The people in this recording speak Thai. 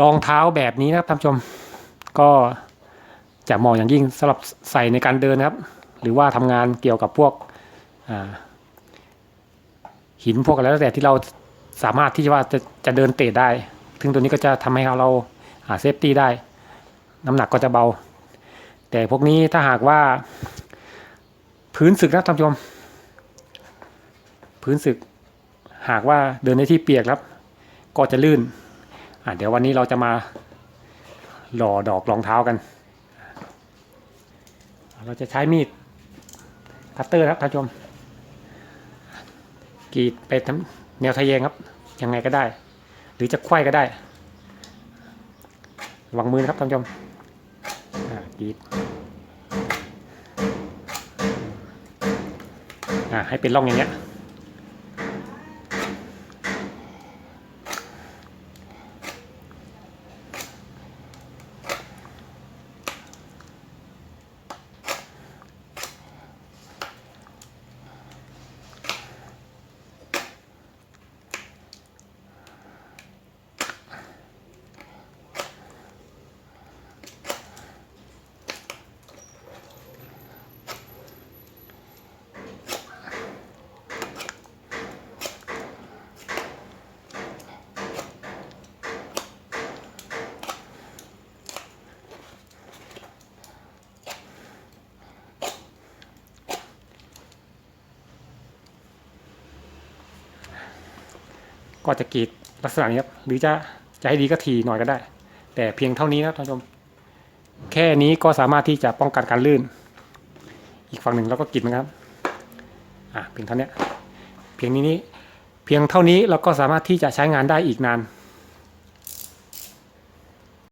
รองเท้าแบบนี้นะครับท่านผู้ชม ก็จะเหมาะอย่างยิ่งสำหรับใส่ในการเดินนะครับ หรือว่าทำงานเกี่ยวกับพวกหินพวกอะไรแล้วแต่ที่เราสามารถที่จะว่าจะจะเดินเตะได้ซึ่งตัวนี้ก็จะทำให้เราหาเซฟตี้ได้ น้ำหนักก็จะเบา แต่พวกนี้ถ้าหากว่า พื้นสึกนะท่านผู้ชม พื้นสึกหากว่าเดินในที่เปียกครับ ก็จะลื่น เดี๋ยววันนี้เราจะมาหล่อดอกรองเท้ากัน เราจะใช้มีดคัตเตอร์ครับท่านผู้ชมกรีดไปทำแนวทะแยงครับ ยังไงก็ได้ หรือจะไขว้ก็ได้ระวังมือนะครับท่านผู้ชมกรีดให้เป็นร่องอย่างเงี้ย ก็จะกรีดลักษณะนี้ครับหรือจะจะให้ดีก็ทีหน่อยก็ได้ แต่เพียงเท่านี้นะท่านผู้ชม แค่นี้ก็สามารถที่จะป้องกันการลื่น อีกฝั่งหนึ่งเราก็กรีดนะครับอะเพียงเท่านี้เพียงนี้เพียงเท่านี้เราก็สามารถที่จะใช้งานได้อีกนาน